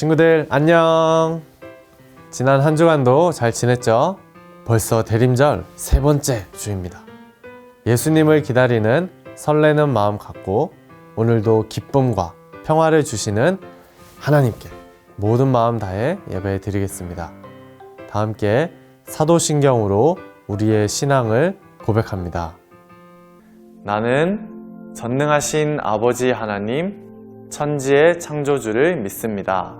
친구들 안녕. 지난 한 주간도 잘 지냈죠? 벌써 대림절 세 번째 주입니다. 예수님을 기다리는 설레는 마음 갖고 오늘도 기쁨과 평화를 주시는 하나님께 모든 마음 다해 예배 드리겠습니다. 다 함께 사도신경으로 우리의 신앙을 고백합니다. 나는 전능하신 아버지 하나님 천지의 창조주를 믿습니다.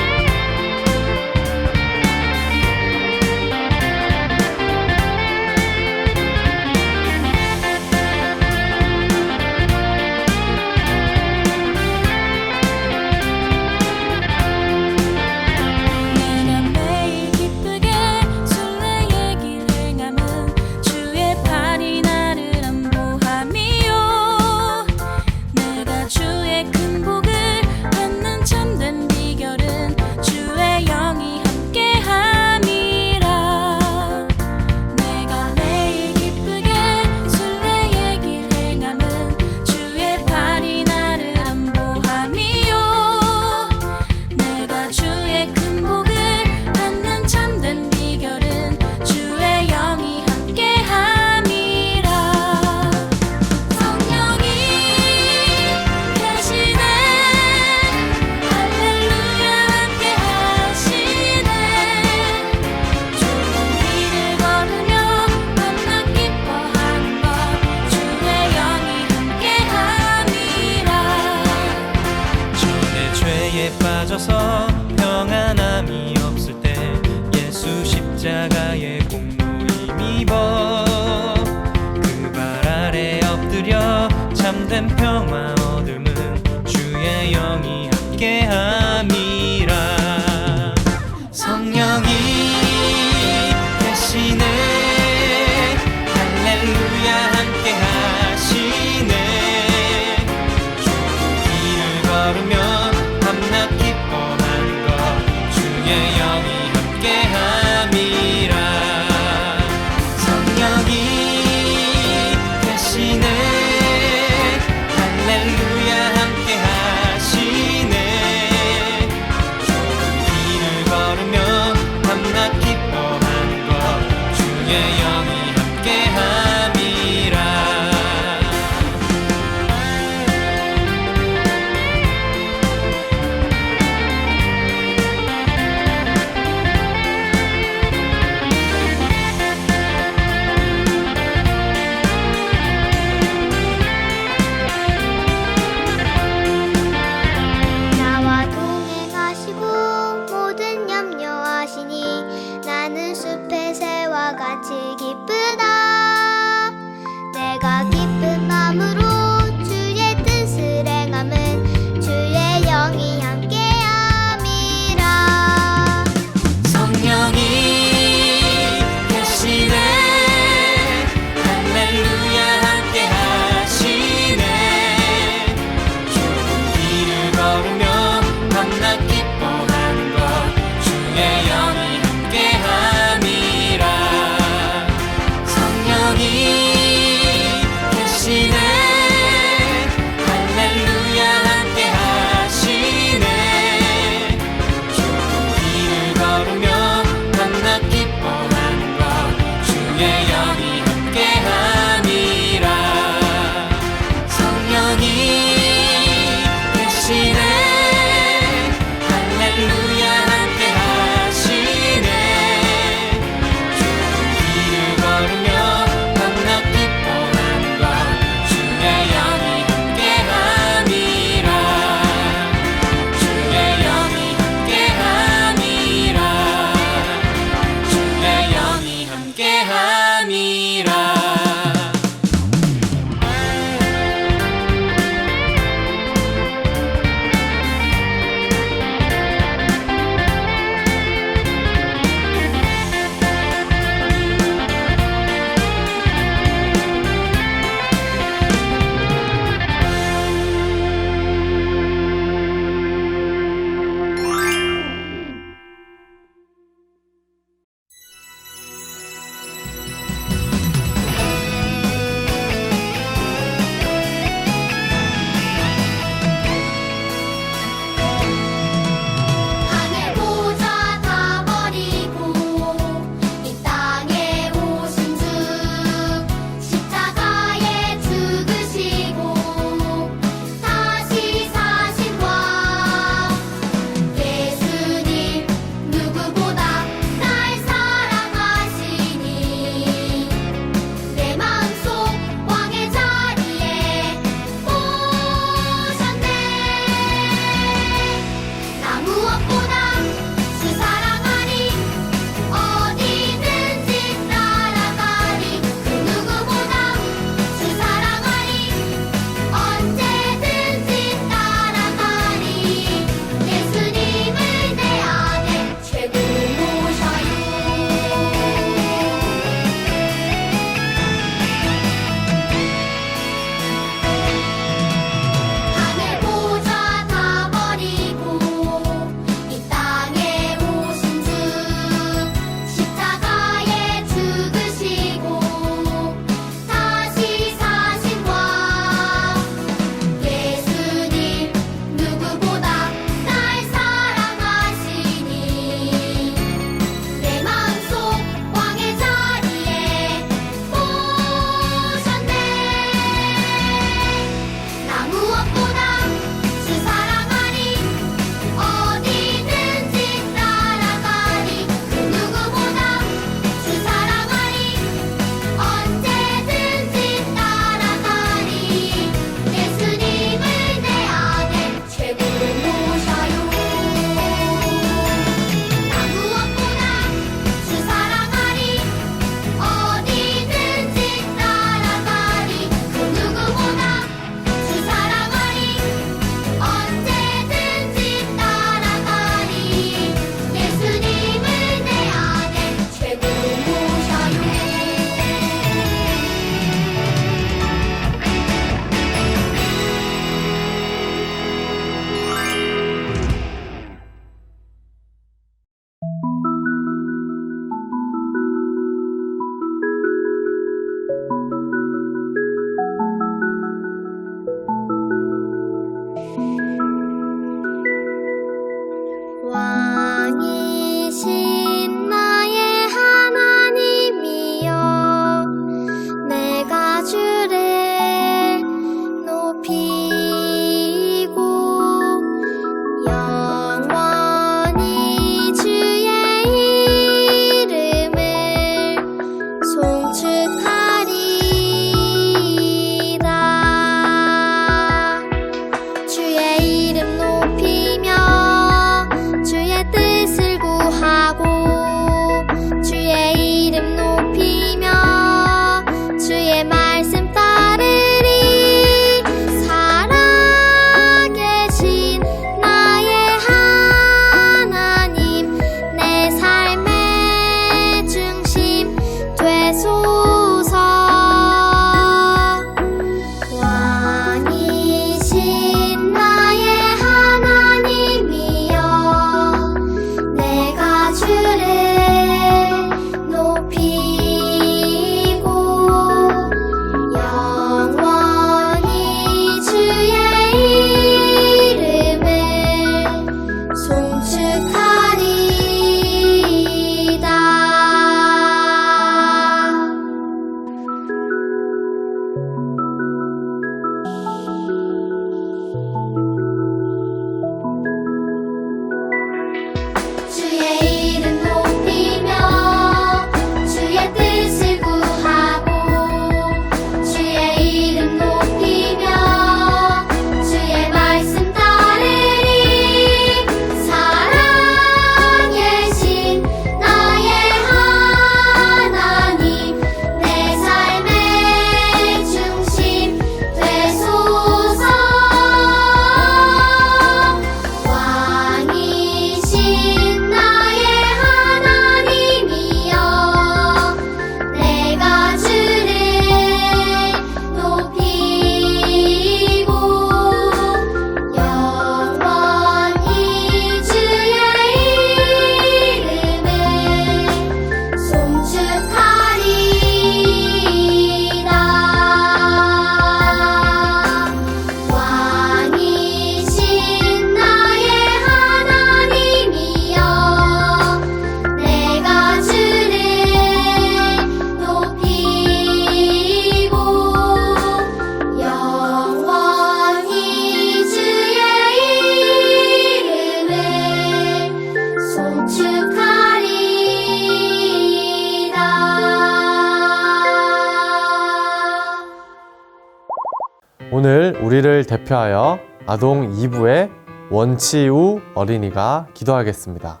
대표하여 아동 2부의 원치우 어린이가 기도하겠습니다.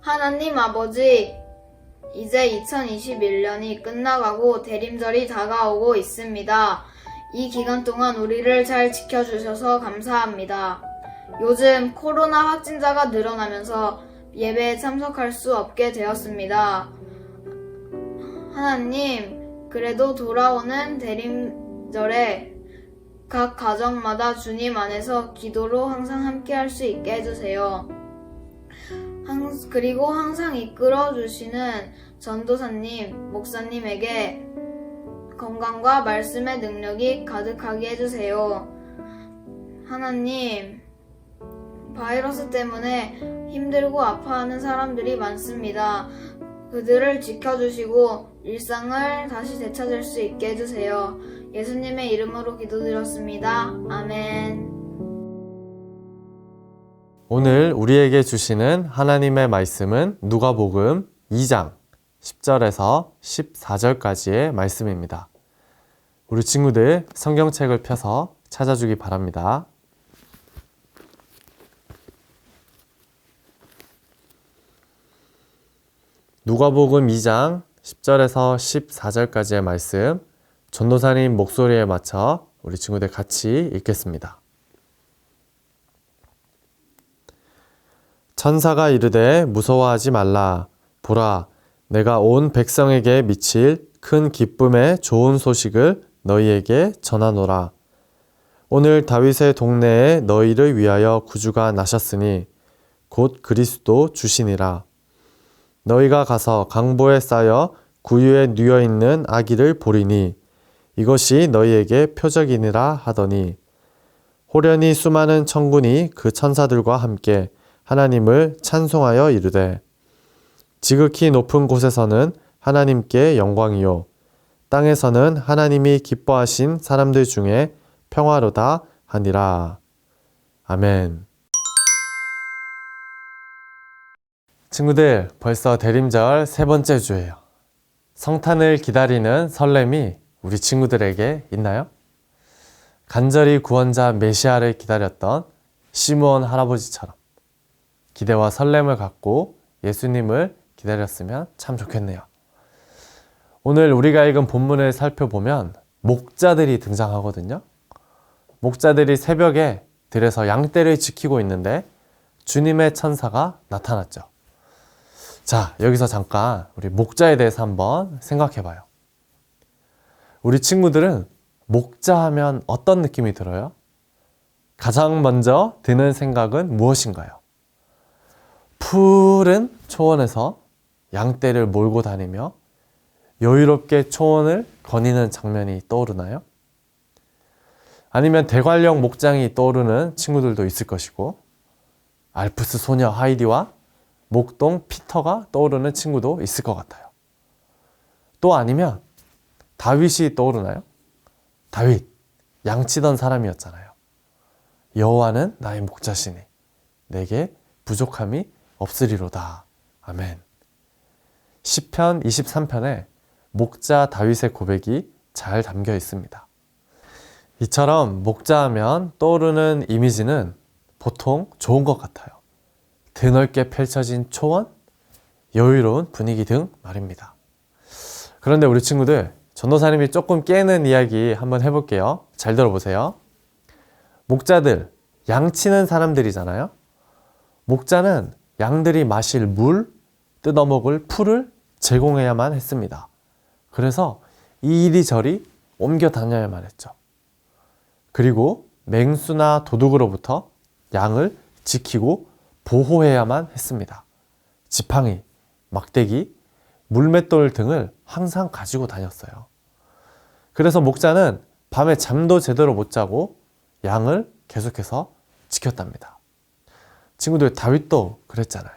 하나님 아버지, 이제 2021년이 끝나가고 대림절이 다가오고 있습니다. 이 기간 동안 우리를 잘 지켜주셔서 감사합니다. 요즘 코로나 확진자가 늘어나면서 예배에 참석할 수 없게 되었습니다. 하나님, 그래도 돌아오는 대림절에 각 가정마다 주님 안에서 기도로 항상 함께 할 수 있게 해주세요. 항- 그리고 항상 이끌어 주시는 전도사님, 목사님에게 건강과 말씀의 능력이 가득하게 해주세요. 하나님, 바이러스 때문에 힘들고 아파하는 사람들이 많습니다. 그들을 지켜주시고 일상을 다시 되찾을 수 있게 해주세요. 예수님의 이름으로 기도드렸습니다. 아멘. 오늘 우리에게 주시는 하나님의 말씀은 누가복음 2장 10절에서 14절까지의 말씀입니다. 우리 친구들 성경책을 펴서 찾아주기 바랍니다. 누가복음 2장 10절에서 14절까지의 말씀 전도사님 목소리에 맞춰 우리 친구들 같이 읽겠습니다. 천사가 이르되 무서워하지 말라. 보라, 내가 온 백성에게 미칠 큰 기쁨의 좋은 소식을 너희에게 전하노라. 오늘 다윗의 동네에 너희를 위하여 구주가 나셨으니 곧 그리스도 주시니라. 너희가 가서 강보에 쌓여 구유에 누워 있는 아기를 보리니 이것이 너희에게 표적이니라 하더니 호련히 수많은 천군이 그 천사들과 함께 하나님을 찬송하여 이르되 지극히 높은 곳에서는 하나님께 영광이요 땅에서는 하나님이 기뻐하신 사람들 중에 평화로다 하니라. 아멘. 친구들, 벌써 대림절 세 번째 주예요. 성탄을 기다리는 설렘이 우리 친구들에게 있나요? 간절히 구원자 메시아를 기다렸던 시므온 할아버지처럼 기대와 설렘을 갖고 예수님을 기다렸으면 참 좋겠네요. 오늘 우리가 읽은 본문을 살펴보면 목자들이 등장하거든요. 목자들이 새벽에 들에서 양떼를 지키고 있는데 주님의 천사가 나타났죠. 자, 여기서 잠깐 우리 목자에 대해서 한번 생각해 봐요. 우리 친구들은 목자 하면 어떤 느낌이 들어요? 가장 먼저 드는 생각은 무엇인가요? 푸른 초원에서 양떼를 몰고 다니며 여유롭게 초원을 거니는 장면이 떠오르나요? 아니면 대관령 목장이 떠오르는 친구들도 있을 것이고 알프스 소녀 하이디와 목동 피터가 떠오르는 친구도 있을 것 같아요. 또 아니면 다윗이 떠오르나요? 다윗 양치던 사람이었잖아요. 여호와는 나의 목자시니 내게 부족함이 없으리로다. 아멘. 시편 23편에 목자 다윗의 고백이 잘 담겨 있습니다. 이처럼 목자 하면 떠오르는 이미지는 보통 좋은 것 같아요. 드넓게 펼쳐진 초원, 여유로운 분위기 등 말입니다. 그런데 우리 친구들, 전도사님이 조금 깨는 이야기 한번 해볼게요. 잘 들어보세요. 목자들, 양치는 사람들이잖아요. 목자는 양들이 마실 물, 뜯어먹을 풀을 제공해야만 했습니다. 그래서 이리저리 옮겨 다녀야만 했죠. 그리고 맹수나 도둑으로부터 양을 지키고 보호해야만 했습니다. 지팡이, 막대기, 물맷돌 등을 항상 가지고 다녔어요. 그래서 목자는 밤에 잠도 제대로 못 자고 양을 계속해서 지켰답니다. 친구들 다윗도 그랬잖아요.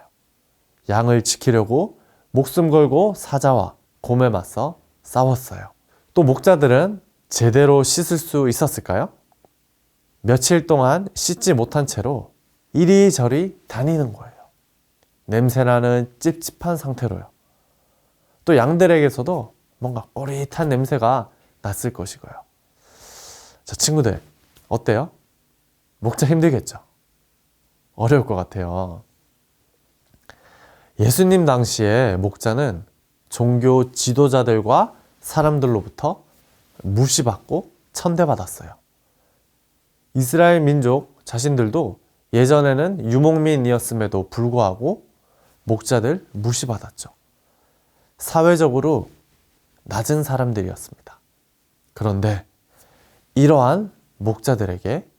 양을 지키려고 목숨 걸고 사자와 곰에 맞서 싸웠어요. 또 목자들은 제대로 씻을 수 있었을까요? 며칠 동안 씻지 못한 채로 이리저리 다니는 거예요. 냄새나는 찝찝한 상태로요. 또 양들에게서도 뭔가 꼬릿한 냄새가 났을 것이고요. 자, 친구들, 어때요? 목자 힘들겠죠? 어려울 것 같아요. 예수님 당시에 목자는 종교 지도자들과 사람들로부터 무시받고 천대받았어요. 이스라엘 민족 자신들도 예전에는 유목민이었음에도 불구하고 목자들 무시받았죠. 사회적으로 낮은 사람들이었습니다. 그런데 이러한 목자들에게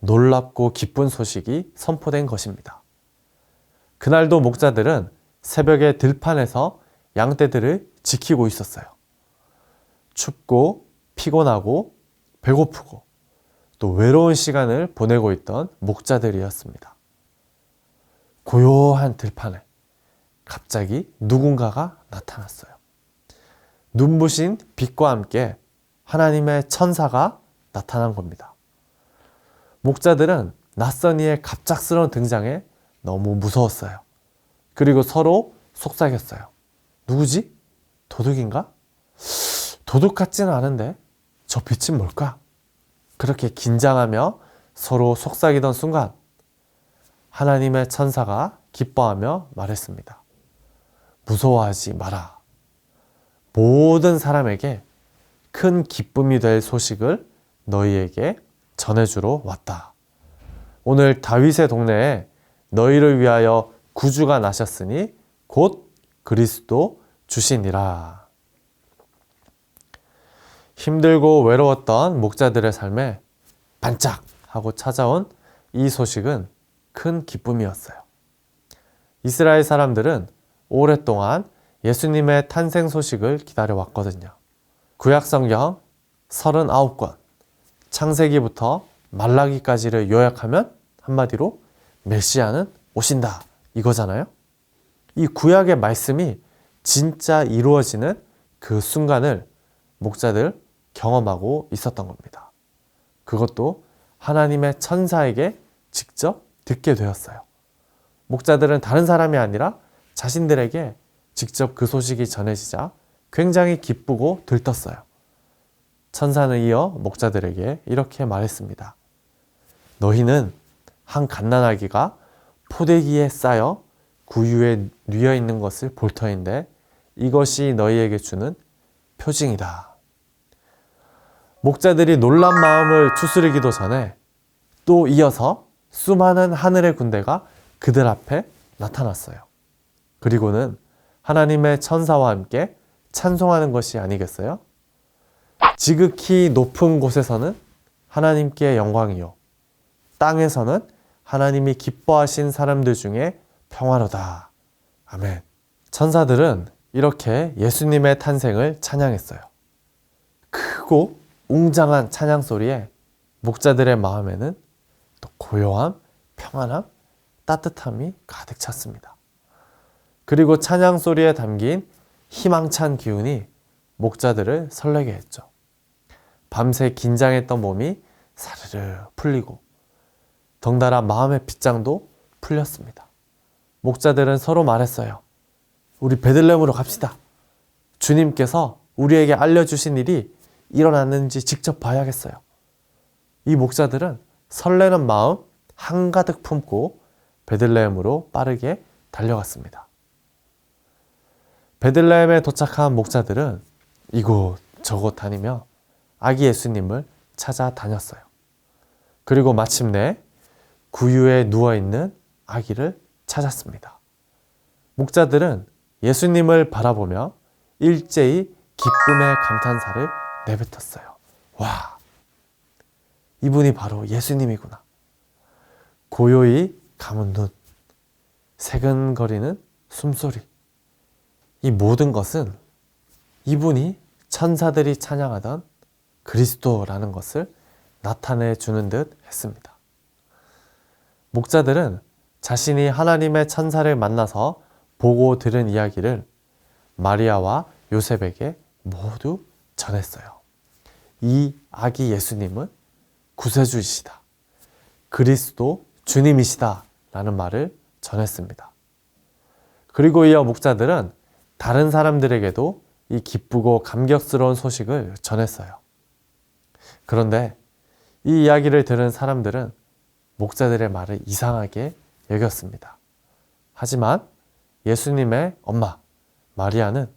놀랍고 기쁜 소식이 선포된 것입니다. 그날도 목자들은 새벽에 들판에서 양떼들을 지키고 있었어요. 춥고 피곤하고 배고프고 또 외로운 시간을 보내고 있던 목자들이었습니다. 고요한 들판에 갑자기 누군가가 나타났어요. 눈부신 빛과 함께 하나님의 천사가 나타난 겁니다. 목자들은 낯선 이의 갑작스러운 등장에 너무 무서웠어요. 그리고 서로 속삭였어요. 누구지? 도둑인가? 도둑 같지는 않은데 저 빛은 뭘까? 그렇게 긴장하며 서로 속삭이던 순간 하나님의 천사가 기뻐하며 말했습니다. 무서워하지 마라. 모든 사람에게 큰 기쁨이 될 소식을 너희에게 전해주러 왔다. 오늘 다윗의 동네에 너희를 위하여 구주가 나셨으니 곧 그리스도 주시니라. 힘들고 외로웠던 목자들의 삶에 반짝 하고 찾아온 이 소식은 큰 기쁨이었어요. 이스라엘 사람들은 오랫동안 예수님의 탄생 소식을 기다려왔거든요. 구약 성경 39권, 창세기부터 말라기까지를 요약하면 한마디로 메시아는 오신다 이거잖아요. 이 구약의 말씀이 진짜 이루어지는 그 순간을 목자들 경험하고 있었던 겁니다. 그것도 하나님의 천사에게 직접 듣게 되었어요. 목자들은 다른 사람이 아니라 자신들에게 직접 그 소식이 전해지자 굉장히 기쁘고 들떴어요. 천사는 이어 목자들에게 이렇게 말했습니다. 너희는 한 갓난아기가 포대기에 쌓여 구유에 뉘어 있는 것을 볼 터인데 이것이 너희에게 주는 표징이다. 목자들이 놀란 마음을 추스르기도 전에 또 이어서 수많은 하늘의 군대가 그들 앞에 나타났어요. 그리고는 하나님의 천사와 함께 찬송하는 것이 아니겠어요? 지극히 높은 곳에서는 하나님께 영광이요. 땅에서는 하나님이 기뻐하신 사람들 중에 평화로다. 아멘. 천사들은 이렇게 예수님의 탄생을 찬양했어요. 크고 웅장한 찬양 소리에 목자들의 마음에는 또 고요함, 평안함, 따뜻함이 가득 찼습니다. 그리고 찬양 소리에 담긴 희망찬 기운이 목자들을 설레게 했죠. 밤새 긴장했던 몸이 사르르 풀리고 덩달아 마음의 빗장도 풀렸습니다. 목자들은 서로 말했어요. 우리 베들레헴으로 갑시다. 주님께서 우리에게 알려주신 일이 일어났는지 직접 봐야겠어요. 이 목자들은 설레는 마음 한가득 품고 베들레헴으로 빠르게 달려갔습니다. 베들레헴에 도착한 목자들은 이곳 저곳 다니며 아기 예수님을 찾아다녔어요. 그리고 마침내 구유에 누워 있는 아기를 찾았습니다. 목자들은 예수님을 바라보며 일제히 기쁨의 감탄사를 내뱉었어요. 와, 이분이 바로 예수님이구나. 고요히 감은 눈, 새근거리는 숨소리. 이 모든 것은 이분이 천사들이 찬양하던 그리스도라는 것을 나타내 주는 듯 했습니다. 목자들은 자신이 하나님의 천사를 만나서 보고 들은 이야기를 마리아와 요셉에게 모두 전했어요. 이 아기 예수님은 구세주이시다. 그리스도 주님이시다. 라는 말을 전했습니다. 그리고 이어 목자들은 다른 사람들에게도 이 기쁘고 감격스러운 소식을 전했어요. 그런데 이 이야기를 들은 사람들은 목자들의 말을 이상하게 여겼습니다. 하지만 예수님의 엄마 마리아는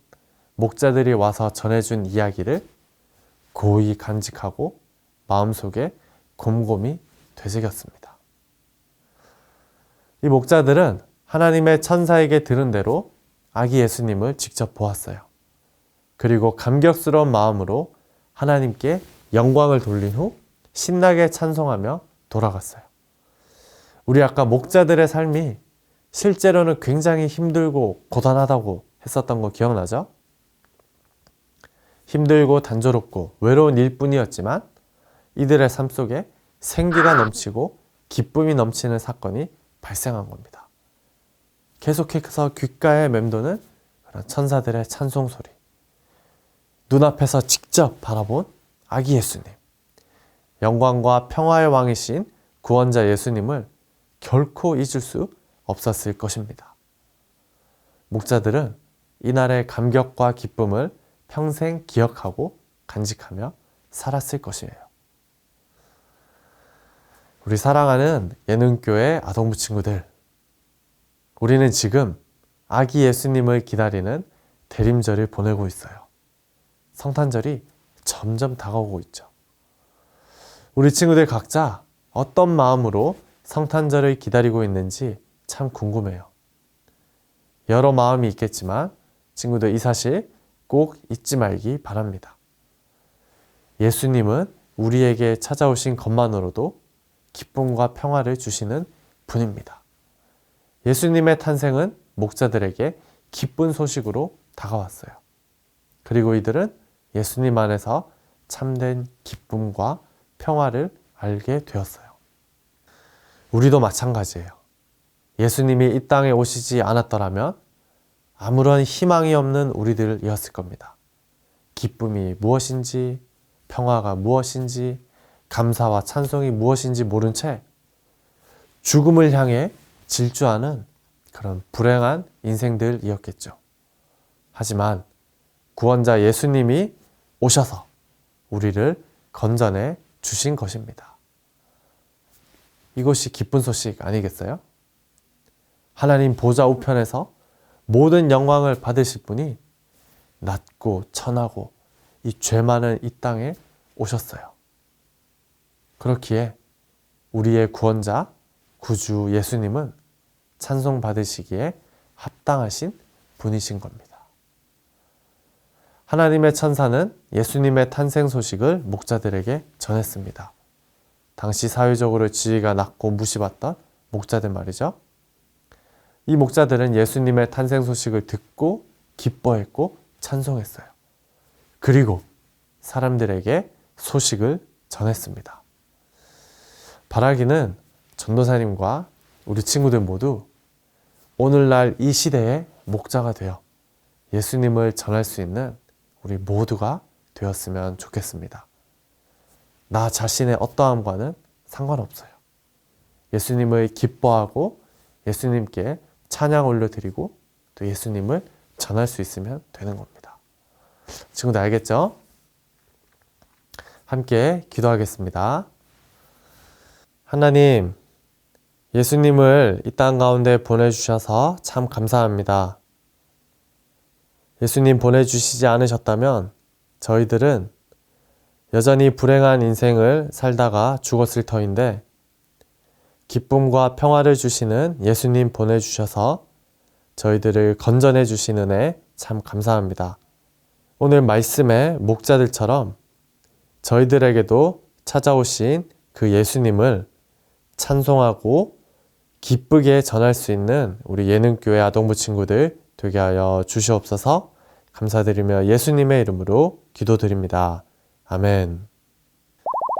목자들이 와서 전해준 이야기를 고이 간직하고 마음속에 곰곰이 되새겼습니다. 이 목자들은 하나님의 천사에게 들은 대로 아기 예수님을 직접 보았어요. 그리고 감격스러운 마음으로 하나님께 영광을 돌린 후 신나게 찬송하며 돌아갔어요. 우리 아까 목자들의 삶이 실제로는 굉장히 힘들고 고단하다고 했었던 거 기억나죠? 힘들고 단조롭고 외로운 일뿐이었지만 이들의 삶 속에 생기가 넘치고 기쁨이 넘치는 사건이 발생한 겁니다. 계속해서 귓가에 맴도는 그런 천사들의 찬송 소리. 눈앞에서 직접 바라본 아기 예수님. 영광과 평화의 왕이신 구원자 예수님을 결코 잊을 수 없었을 것입니다. 목자들은 이날의 감격과 기쁨을 평생 기억하고 간직하며 살았을 것이에요. 우리 사랑하는 예능교회 아동부 친구들, 우리는 지금 아기 예수님을 기다리는 대림절을 보내고 있어요. 성탄절이 점점 다가오고 있죠. 우리 친구들 각자 어떤 마음으로 성탄절을 기다리고 있는지 참 궁금해요. 여러 마음이 있겠지만 친구들 이 사실 꼭 잊지 말기 바랍니다. 예수님은 우리에게 찾아오신 것만으로도 기쁨과 평화를 주시는 분입니다. 예수님의 탄생은 목자들에게 기쁜 소식으로 다가왔어요. 그리고 이들은 예수님 안에서 참된 기쁨과 평화를 알게 되었어요. 우리도 마찬가지예요. 예수님이 이 땅에 오시지 않았더라면 아무런 희망이 없는 우리들이었을 겁니다. 기쁨이 무엇인지, 평화가 무엇인지, 감사와 찬송이 무엇인지 모른 채 죽음을 향해 질주하는 그런 불행한 인생들이었겠죠. 하지만 구원자 예수님이 오셔서 우리를 건전해 주신 것입니다. 이것이 기쁜 소식 아니겠어요? 하나님 보좌 우편에서 모든 영광을 받으실 분이 낮고 천하고 이 죄 많은 이 땅에 오셨어요. 그렇기에 우리의 구원자, 구주 예수님은 찬송 받으시기에 합당하신 분이신 겁니다. 하나님의 천사는 예수님의 탄생 소식을 목자들에게 전했습니다. 당시 사회적으로 지위가 낮고 무시받던 목자들 말이죠. 이 목자들은 예수님의 탄생 소식을 듣고 기뻐했고 찬송했어요. 그리고 사람들에게 소식을 전했습니다. 바라기는 전도사님과 우리 친구들 모두 오늘날 이 시대의 목자가 되어 예수님을 전할 수 있는 우리 모두가 되었으면 좋겠습니다. 나 자신의 어떠함과는 상관없어요. 예수님을 기뻐하고 예수님께 찬양 올려드리고 또 예수님을 전할 수 있으면 되는 겁니다. 친구들 알겠죠? 함께 기도하겠습니다. 하나님, 예수님을 이 땅 가운데 보내주셔서 참 감사합니다. 예수님 보내주시지 않으셨다면 저희들은 여전히 불행한 인생을 살다가 죽었을 터인데 기쁨과 평화를 주시는 예수님 보내주셔서 저희들을 건전해 주시는 애 참 감사합니다. 오늘 말씀의 목자들처럼 저희들에게도 찾아오신 그 예수님을 찬송하고 기쁘게 전할 수 있는 우리 예능교회 아동부 친구들 되게 하여 주시옵소서 감사드리며 예수님의 이름으로 기도드립니다. 아멘.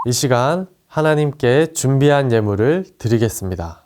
이 시간 하나님께 준비한 예물을 드리겠습니다.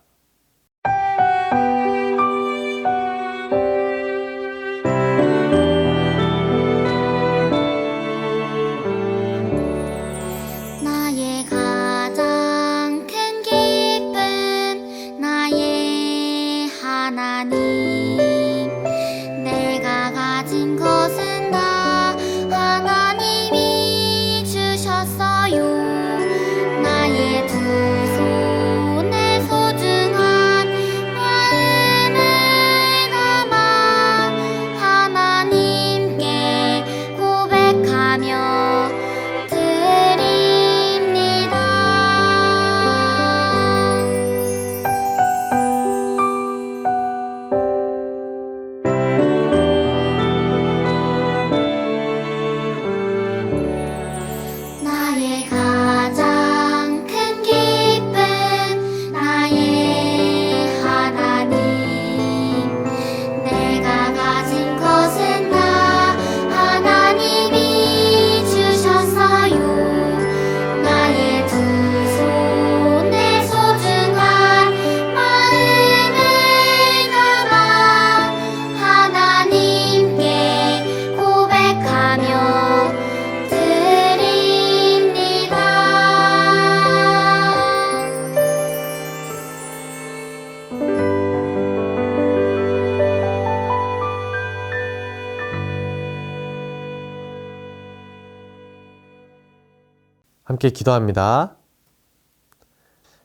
함께 기도합니다.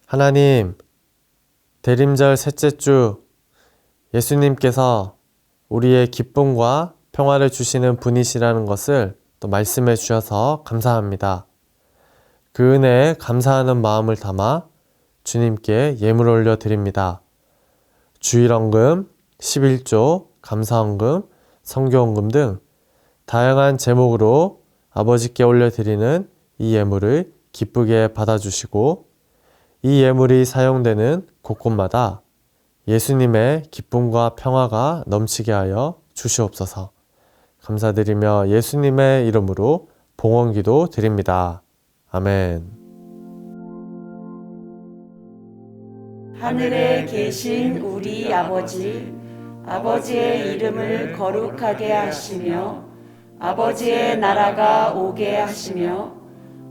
하나님, 대림절 셋째 주 예수님께서 우리의 기쁨과 평화를 주시는 분이시라는 것을 또 말씀해 주셔서 감사합니다. 그 은혜에 감사하는 마음을 담아 주님께 예물 올려 드립니다. 주일헌금, 11조, 감사헌금, 성교헌금 등 다양한 제목으로 아버지께 올려 드리는 이 예물을 기쁘게 받아주시고 이 예물이 사용되는 곳곳마다 예수님의 기쁨과 평화가 넘치게 하여 주시옵소서. 감사드리며 예수님의 이름으로 봉헌기도 드립니다. 아멘. 하늘에 계신 우리 아버지, 아버지의 이름을 거룩하게 하시며, 아버지의 나라가 오게 하시며,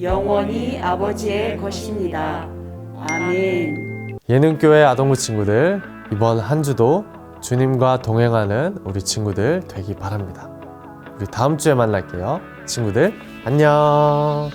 영원히 아버지의 것입니다. 아멘. 예능교회 아동부 친구들, 이번 한 주도 주님과 동행하는 우리 친구들 되기 바랍니다. 우리 다음 주에 만날게요. 친구들, 안녕!